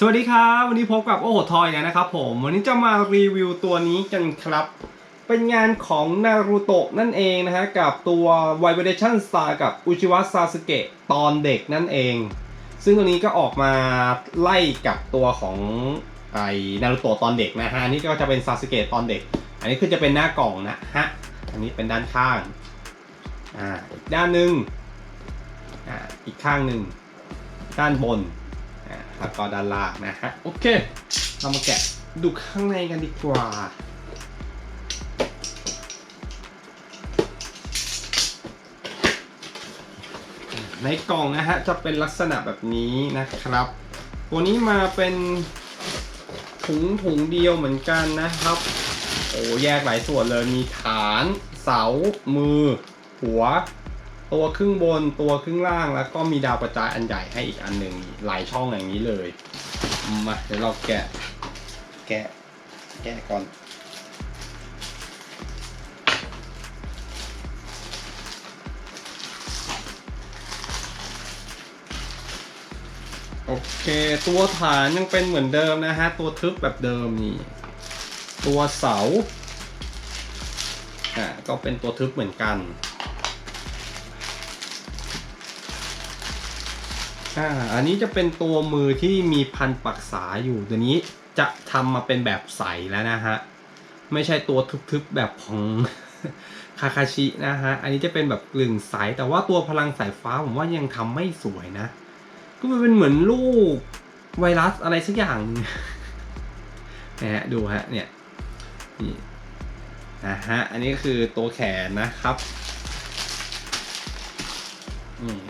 สวัสดีครับ วันนี้พบกับโอโหทอยนะครับผม วันนี้จะมารีวิวตัวนี้กันครับ เป็นงานของนารูโตะนั่นเองนะฮะ กับตัว Vibration Star กับอุจิวะซาสึเกะตอนเด็กนั่นเอง ซึ่งตัวนี้ก็ออกมาไล่กับตัวของไอ้นารูโตะตอนเด็กนะฮะนนี้ก็จะเป็นซาสึเกะตอนเด็ก อันนี้คือจะเป็นหน้ากล่องนะฮะ อันนี้เป็นด้านข้าง อ่าอีกด้านหนึ่งอ่าอีกข้างหนึ่งด้านบน แล้วก็ด้านล่างนะฮะโอเค เรามาแกะดูข้างในกันดีกว่าในกล่องนะฮะจะเป็นลักษณะแบบนี้นะครับ ตัวนี้มาเป็นถุงถุงเดียวเหมือนกันนะครับ โอ้แยกหลายส่วนเลยมีฐาน เสา มือ หัว ตัวครึ่งบนตัวครึ่งล่างแล้วก็มีดาวกระจายอันใหญ่ให้อีกอันหนึ่งหลายช่องอย่างนี้เลยมาเดี๋ยวเราแกะแกะแกะก่อนโอเค ตัวฐานยังเป็นเหมือนเดิมนะฮะ ตัวทึบแบบเดิมนี่ ตัวเสา อ่า ก็เป็นตัวทึบเหมือนกัน อ่าอันนี้จะเป็นตัวมือที่มีพันปักษาอยู่ตัวนี้จะทำมาเป็นแบบใสแล้วนะฮะ ไม่ใช่ตัวทึบๆแบบของคาคาชินะฮะ อันนี้จะเป็นแบบกลึงใส แต่ว่าตัวพลังสายฟ้าผมว่ายังทำไม่สวยนะ ก็มันเป็นเหมือนลูกไวรัสอะไรสักอย่างหนึ่งนะฮะดูฮะเนี่ยนี่นะฮะ อันนี้คือตัวแขนนะครับอืม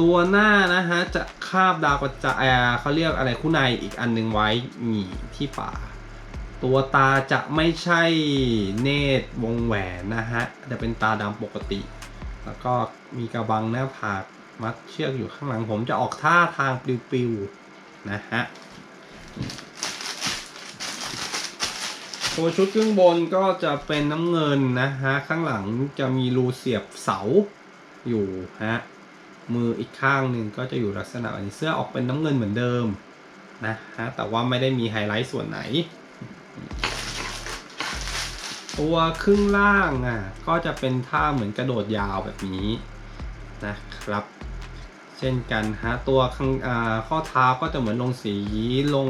ตัวหน้านะฮะจะคาบดาวกระจายอ่าเขาเรียกอะไรคู่ในอีกอันหนึงไว้หมีที่ป่า ตัวตาจะไม่ใช่เนตรวงแหวนนะฮะจะเป็นตาดำปกติ แล้วก็มีกระบังหน้าผากมัดเชือกอยู่ข้างหลังผมจะออกท่าทางปลิวๆนะฮะตัวชุดครึ่งบนก็จะเป็นน้ำเงินนะฮะ ข้างหลังจะมีรูเสียบเสาอยู่ฮะ มืออีกข้างหนึ่งก็จะอยู่ลักษณะแบบนี้เสื้อออกเป็นน้ำเงินเหมือนเดิมนะฮะแต่ว่าไม่ได้มีไฮไลท์ส่วนไหน ตัวครึ่งล่างอะก็จะเป็นท่าเหมือนกระโดดยาวแบบนี้นะครับ เช่นกันฮะตัวข้างอ่าข้อเท้าก็จะเหมือนลงสีลง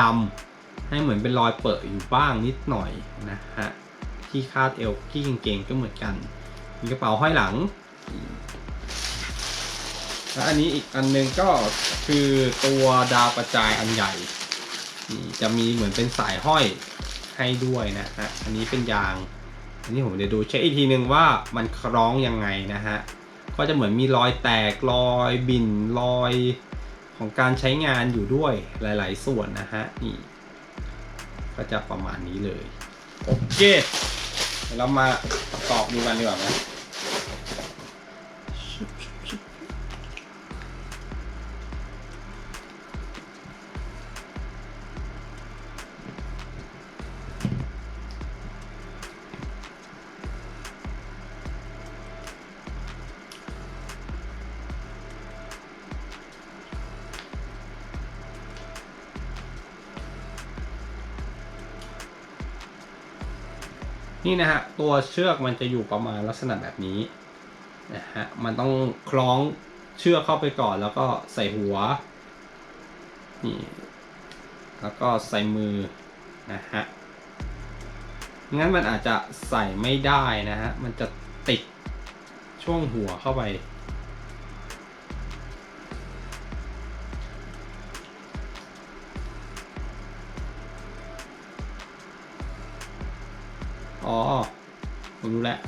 ดำให้เหมือนเป็นรอยเปิดอยู่บ้างนิดหน่อยนะฮะที่คาดเอวที่กางเกงก็เหมือนกัน มีกระเป๋าห้อยหลัง และอันนี้อีกอันหนึงก็คือตัวดาวกระจายอันใหญ่ จะมีเหมือนเป็นสายห้อยให้ด้วยนะฮะ อันนี้เป็นยาง อันนี้ผมเดี๋ยวดูเช็คอีกทีนึงว่ามันคล้องยังไงนะฮะ ก็จะเหมือนมีรอยแตกรอยบินรอยของการใช้งานอยู่ด้วยหลาย ๆ ส่วนนะฮะนี่ก็จะประมาณนี้เลย โอเคเดี๋ยวเรามาประกอบดูกันดีกว่าไหม นี่นะฮะตัวเชือกมันจะอยู่ประมาณลักษณะแบบนี้นะฮะมันต้องคล้องเชือกเข้าไปก่อนแล้วก็ใส่หัวนี่แล้วก็ใส่มือนะฮะงั้นมันอาจจะใส่ไม่ได้นะฮะมันจะติดช่วงหัวเข้าไป แล้ว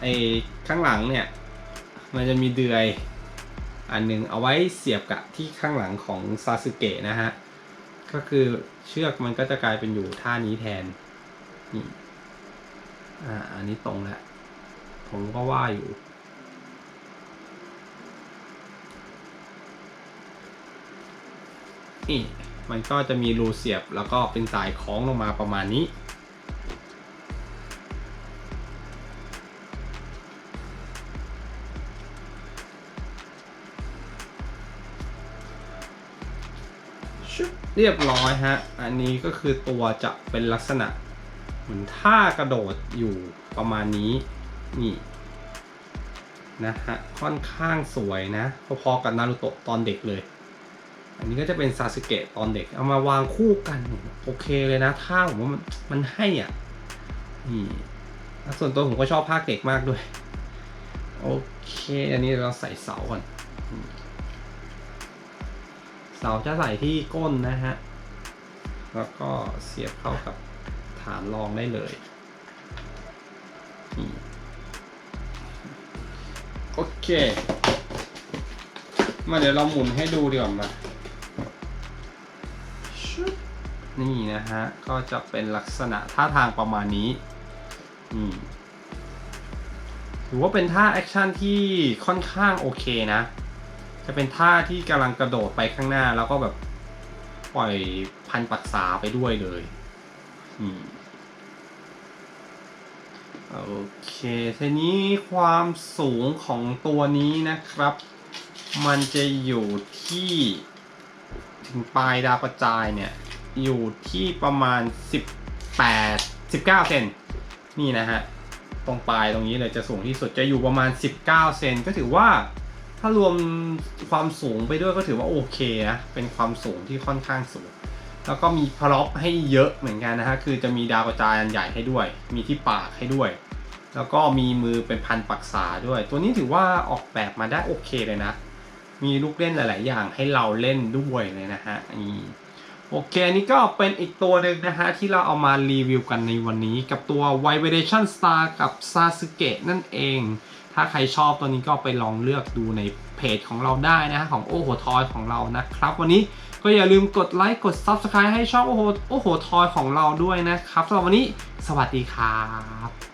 ไอ้ข้างหลังเนี่ย มันจะมีเดือย อันหนึ่งเอาไว้เสียบกับที่ข้างหลังของซาสึเกะนะฮะ ก็คือเชือกมันก็จะกลายเป็นอยู่ท่านี้แทนนี่อ่าอันนี้ตรงแล้วผมก็ว่าอยู่นี่มันก็จะมีรูเสียบแล้วก็เป็นสายคล้องลงมาประมาณนี้ ชึบเรียบร้อยฮะ อันนี้ก็คือตัวจะเป็นลักษณะ เหมือนท่ากระโดดอยู่ประมาณนี้ นี่นะฮะ ค่อนข้างสวยนะ พอๆกับนารูโตะตอนเด็กเลย อันนี้ก็จะเป็นซาสึเกะตอนเด็ก เอามาวางคู่กัน โอเคเลยนะท่าผมว่ามันมันให้อะ นี่ส่วนตัวผมก็ชอบภาคเด็กมากด้วย โอเค อันนี้เราใส่เสาก่อน เสาจะใส่ที่ก้นนะฮะ แล้วก็เสียบเข้ากับฐานรองได้เลย โอเค มาเดี๋ยวเราหมุนให้ดูดีกว่ามานี่นะฮะ ก็จะเป็นลักษณะท่าทางประมาณนี้นี่ถือว่าเป็นท่าแอคชั่นที่ค่อนข้างโอเคนะ จะเป็นท่าที่กำลังกระโดดไปข้างหน้า แล้วก็แบบปล่อยพันปักษาไปด้วยเลย อืมโอเคทีนี้ความสูงของตัวนี้นะครับ มันจะอยู่ที่ถึงปลายดาวกระจายเนี่ย อยู่ที่ประมาณ 18 19 เซนนี่นะฮะ ตรงปลายตรงนี้เลยจะสูงที่สุดจะอยู่ประมาณ 19 เซนก็ถือว่า ถ้ารวมความสูงไปด้วยก็ถือว่าโอเคนะเป็นความสูงที่ค่อนข้างสูง แล้วก็มีพร็อพให้เยอะเหมือนกันนะฮะคือจะมีดาวกระจายอันใหญ่ให้ด้วย มีที่ปากให้ด้วย แล้วก็มีมือเป็นพันปักษาด้วย ตัวนี้ถือว่าออกแบบมาได้โอเคเลยนะ มีลูกเล่นหลาย ๆ อย่างให้เราเล่นด้วยเลยนะฮะนี่โอเคอันนี้ก็เป็นอีกตัวหนึ่งนะฮะ ที่เราเอามารีวิวกันในวันนี้กับตัว Vibration Star กับ Sasuke นั่นเอง ถ้าใครชอบตัวนี้ก็ไปลองเลือกดูในเพจของเราได้นะฮะของโอโหทอยของเรานะครับ วันนี้ก็อย่าลืมกดไลค์กด Subscribe ให้ช่องโอโหโอโหทอยของเราด้วยนะครับสำหรับวันนี้ สวัสดีครับ